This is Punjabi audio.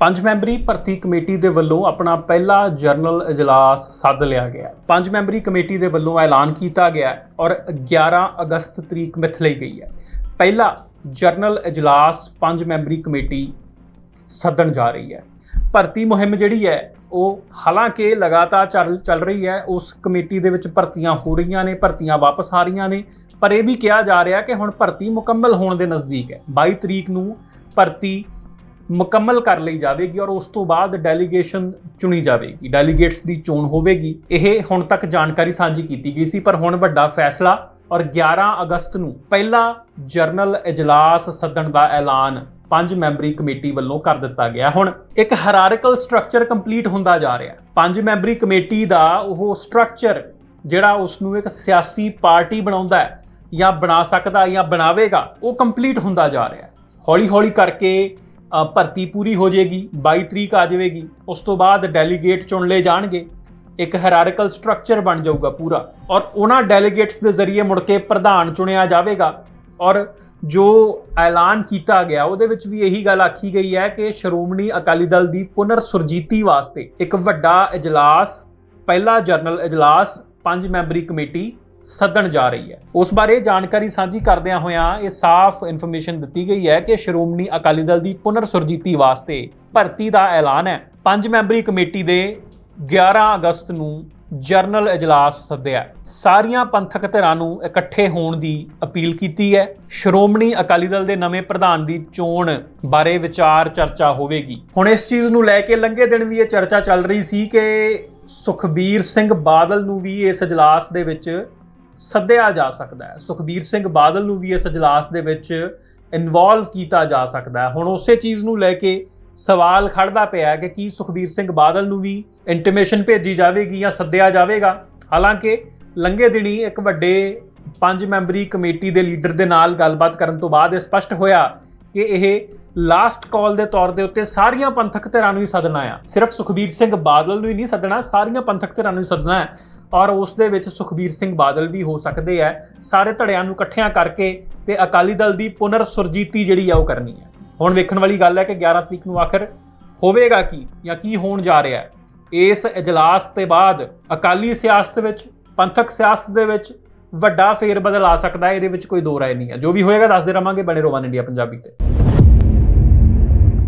ਪੰਜ ਮੈਂਬਰੀ ਭਰਤੀ ਕਮੇਟੀ ਦੇ ਵੱਲੋਂ ਆਪਣਾ ਪਹਿਲਾ ਜਰਨਲ ਇਜਲਾਸ ਸੱਦ ਲਿਆ ਗਿਆ ਪੰਜ ਮੈਂਬਰੀ ਕਮੇਟੀ ਦੇ ਵੱਲੋਂ ਐਲਾਨ ਕੀਤਾ ਗਿਆ ਔਰ 11 ਅਗਸਤ ਤਰੀਕ ਮਿਥ ਲਈ ਗਈ ਹੈ। ਪਹਿਲਾ ਜਰਨਲ ਇਜਲਾਸ ਪੰਜ ਮੈਂਬਰੀ ਕਮੇਟੀ ਸੱਦਣ ਜਾ ਰਹੀ ਹੈ। ਭਰਤੀ ਮੁਹਿੰਮ ਜਿਹੜੀ ਹੈ, ਉਹ ਹਾਲਾਂਕਿ ਲਗਾਤਾਰ ਚੱਲ ਚੱਲ ਰਹੀ ਹੈ। ਉਸ ਕਮੇਟੀ ਦੇ ਵਿੱਚ ਭਰਤੀਆਂ ਹੋ ਰਹੀਆਂ ਨੇ, ਭਰਤੀਆਂ ਵਾਪਸ ਆ ਰਹੀਆਂ ਨੇ। ਪਰ ਇਹ ਵੀ ਕਿਹਾ ਜਾ ਰਿਹਾ ਕਿ ਹੁਣ ਭਰਤੀ ਮੁਕੰਮਲ ਹੋਣ ਦੇ ਨਜ਼ਦੀਕ ਹੈ। 22 ਤਰੀਕ ਨੂੰ ਭਰਤੀ ਮੁਕੰਮਲ ਕਰ ਲਈ ਜਾਵੇਗੀ ਔਰ ਉਸ ਤੋਂ ਬਾਅਦ ਡੈਲੀਗੇਸ਼ਨ ਚੁਣੀ ਜਾਵੇਗੀ। ਡੈਲੀਗੇਟਸ ਦੀ ਚੋਣ ਹੋਵੇਗੀ। ਇਹ ਹੁਣ ਤੱਕ ਜਾਣਕਾਰੀ ਸਾਂਝੀ ਕੀਤੀ ਗਈ ਸੀ, ਪਰ ਹੁਣ ਵੱਡਾ ਫੈਸਲਾ ਔਰ 11 ਅਗਸਤ ਨੂੰ ਪਹਿਲਾ ਜਰਨਲ ਇਜਲਾਸ ਸੱਦਣ ਦਾ ਐਲਾਨ ਪੰਜ ਮੈਂਬਰੀ ਕਮੇਟੀ ਵੱਲੋਂ ਕਰ ਦਿੱਤਾ ਗਿਆ। ਹੁਣ ਇੱਕ ਹਾਇਰਾਰਕਲ ਸਟਰਕਚਰ ਕੰਪਲੀਟ ਹੁੰਦਾ ਜਾ ਰਿਹਾ। ਪੰਜ ਮੈਂਬਰੀ ਕਮੇਟੀ ਦਾ ਉਹ ਸਟਰਕਚਰ ਜਿਹੜਾ ਉਸ ਨੂੰ ਇੱਕ ਸਿਆਸੀ ਪਾਰਟੀ ਬਣਾਉਂਦਾ ਹੈ ਜਾਂ ਬਣਾ ਸਕਦਾ ਜਾਂ ਬਣਾਵੇਗਾ, ਉਹ ਕੰਪਲੀਟ ਹੁੰਦਾ ਜਾ ਰਿਹਾ। ਹੌਲੀ ਹੌਲੀ ਕਰਕੇ ਭਰਤੀ ਪੂਰੀ ਹੋ ਜਾਏਗੀ 22 ਤਰੀਕ ਆ ਜਾਵੇਗੀ, ਉਸ ਤੋਂ ਬਾਅਦ ਡੈਲੀਗੇਟ ਚੁਣ ਲਏ ਜਾਣਗੇ, ਇੱਕ ਹਾਇਰਾਰਕਲ ਸਟਰਕਚਰ ਬਣ ਜਾਊਗਾ ਪੂਰਾ, ਔਰ ਉਹਨਾਂ ਡੈਲੀਗੇਟਸ ਦੇ ਜ਼ਰੀਏ ਮੁੜ ਕੇ ਪ੍ਰਧਾਨ ਚੁਣਿਆ ਜਾਵੇਗਾ, ਔਰ ਜੋ ਐਲਾਨ ਕੀਤਾ ਗਿਆ, ਉਹਦੇ ਵਿੱਚ ਵੀ ਇਹੀ ਗੱਲ ਆਖੀ ਗਈ ਹੈ ਕਿ ਸ਼੍ਰੋਮਣੀ ਅਕਾਲੀ ਦਲ ਦੀ ਪੁਨਰ ਸੁਰਜੀਤੀ ਵਾਸਤੇ ਇੱਕ ਵੱਡਾ ਇਜਲਾਸ, ਪਹਿਲਾ ਜਰਨਲ ਇਜਲਾਸ, ਪੰਜ ਮੈਂਬਰੀ ਕਮੇਟੀ ਸੱਦਣ ਜਾ ਰਹੀ ਹੈ। ਉਸ ਬਾਰੇ ਜਾਣਕਾਰੀ ਸਾਂਝੀ ਕਰਦਿਆਂ ਹੋਇਆਂ ਇਹ ਸਾਫ਼ ਇਨਫੋਰਮੇਸ਼ਨ ਦਿੱਤੀ ਗਈ ਹੈ ਕਿ ਸ਼੍ਰੋਮਣੀ ਅਕਾਲੀ ਦਲ ਦੀ ਪੁਨਰ ਸੁਰਜੀਤੀ ਵਾਸਤੇ ਭਰਤੀ ਦਾ ਐਲਾਨ ਹੈ। ਪੰਜ ਮੈਂਬਰੀ ਕਮੇਟੀ ਦੇ 11 ਅਗਸਤ ਨੂੰ ਜਰਨਲ ਇਜਲਾਸ ਸੱਦਿਆ ਸਾਰੀਆਂ ਪੰਥਕ ਧਿਰਾਂ ਨੂੰ ਇਕੱਠੇ ਹੋਣ ਦੀ ਅਪੀਲ ਕੀਤੀ ਹੈ। ਸ਼੍ਰੋਮਣੀ ਅਕਾਲੀ ਦਲ ਦੇ ਨਵੇਂ ਪ੍ਰਧਾਨ ਦੀ ਚੋਣ ਬਾਰੇ ਵਿਚਾਰ ਚਰਚਾ ਹੋਵੇਗੀ। ਹੁਣ ਇਸ ਚੀਜ਼ ਨੂੰ ਲੈ ਕੇ ਲੰਘੇ ਦਿਨ ਵੀ ਇਹ ਚਰਚਾ ਚੱਲ ਰਹੀ ਸੀ ਕਿ ਸੁਖਬੀਰ ਸਿੰਘ ਬਾਦਲ ਨੂੰ ਵੀ ਇਸ ਇਜਲਾਸ ਦੇ ਵਿੱਚ ਸੱਦਿਆ ਜਾ ਸਕਦਾ ਹੈ। ਸੁਖਬੀਰ ਸਿੰਘ ਬਾਦਲ ਨੂੰ ਵੀ ਇਸ ਇਜਲਾਸ ਦੇ ਵਿੱਚ ਇਨਵੋਲਵ ਕੀਤਾ ਜਾ ਸਕਦਾ ਹੈ। ਹੁਣ ਉਸੇ ਚੀਜ਼ ਨੂੰ ਲੈ ਕੇ ਸਵਾਲ ਖੜਦਾ ਪਿਆ ਕਿ ਕੀ ਸੁਖਬੀਰ ਸਿੰਘ ਬਾਦਲ ਨੂੰ ਵੀ ਇੰਟੀਮੇਸ਼ਨ ਭੇਜੀ ਜਾਵੇਗੀ ਜਾਂ ਸੱਦਿਆ ਜਾਵੇਗਾ? ਹਾਲਾਂਕਿ ਲੰਘੇ ਦਿਨੀ ਇੱਕ ਵੱਡੇ ਪੰਜ ਮੈਂਬਰੀ ਕਮੇਟੀ ਦੇ ਲੀਡਰ ਦੇ ਨਾਲ ਗੱਲਬਾਤ ਕਰਨ ਤੋਂ ਬਾਅਦ ਇਹ ਸਪਸ਼ਟ ਹੋਇਆ ਕਿ ਇਹ ਲਾਸਟ ਕਾਲ ਦੇ ਤੌਰ ਦੇ ਉੱਤੇ ਸਾਰੀਆਂ ਪੰਥਕ ਧਿਰਾਂ ਨੂੰ ਹੀ ਸੱਦਣਾ ਆ। ਸਿਰਫ ਸੁਖਬੀਰ ਸਿੰਘ ਬਾਦਲ ਨੂੰ ਹੀ ਨਹੀਂ ਸੱਦਣਾ, ਸਾਰੀਆਂ ਪੰਥਕ ਧਿਰਾਂ ਨੂੰ ਹੀ ਸੱਦਣਾ ਹੈ। ਔਰ ਉਸ ਦੇ ਵਿੱਚ ਸੁਖਬੀਰ ਸਿੰਘ ਬਾਦਲ ਵੀ ਹੋ ਸਕਦੇ ਆ। ਸਾਰੇ ਧੜਿਆਂ ਨੂੰ ਇਕੱਠਿਆਂ ਕਰਕੇ ਤੇ ਅਕਾਲੀ ਦਲ ਦੀ ਪੁਨਰ ਸੁਰਜੀਤੀ ਜਿਹੜੀ ਆ ਉਹ ਕਰਨੀ ਹੈ। ਹੁਣ ਵੇਖਣ ਵਾਲੀ ਗੱਲ ਹੈ ਕਿ 11 ਤਰੀਕ ਨੂੰ ਆਖਰ ਹੋਵੇਗਾ ਕੀ ਜਾਂ ਕੀ ਹੋਣ ਜਾ ਰਿਹਾ ਹੈ। ਇਸ ਇਜਲਾਸ ਤੇ ਬਾਅਦ ਅਕਾਲੀ ਸਿਆਸਤ ਵਿੱਚ, ਪੰਥਕ ਸਿਆਸਤ ਦੇ ਵਿੱਚ ਵੱਡਾ ਫੇਰ ਬਦਲ ਆ ਸਕਦਾ ਹੈ, ਇਹਦੇ ਵਿੱਚ ਕੋਈ ਦੋ ਰਾਏ ਨਹੀਂ ਹੈ। ਜੋ ਵੀ ਹੋਏਗਾ, ਦੱਸਦੇ ਰਵਾਂਗੇ ਬਣੇ ਰੋਵਾਨ ਇੰਡੀਆ ਪੰਜਾਬੀ ਤੇ।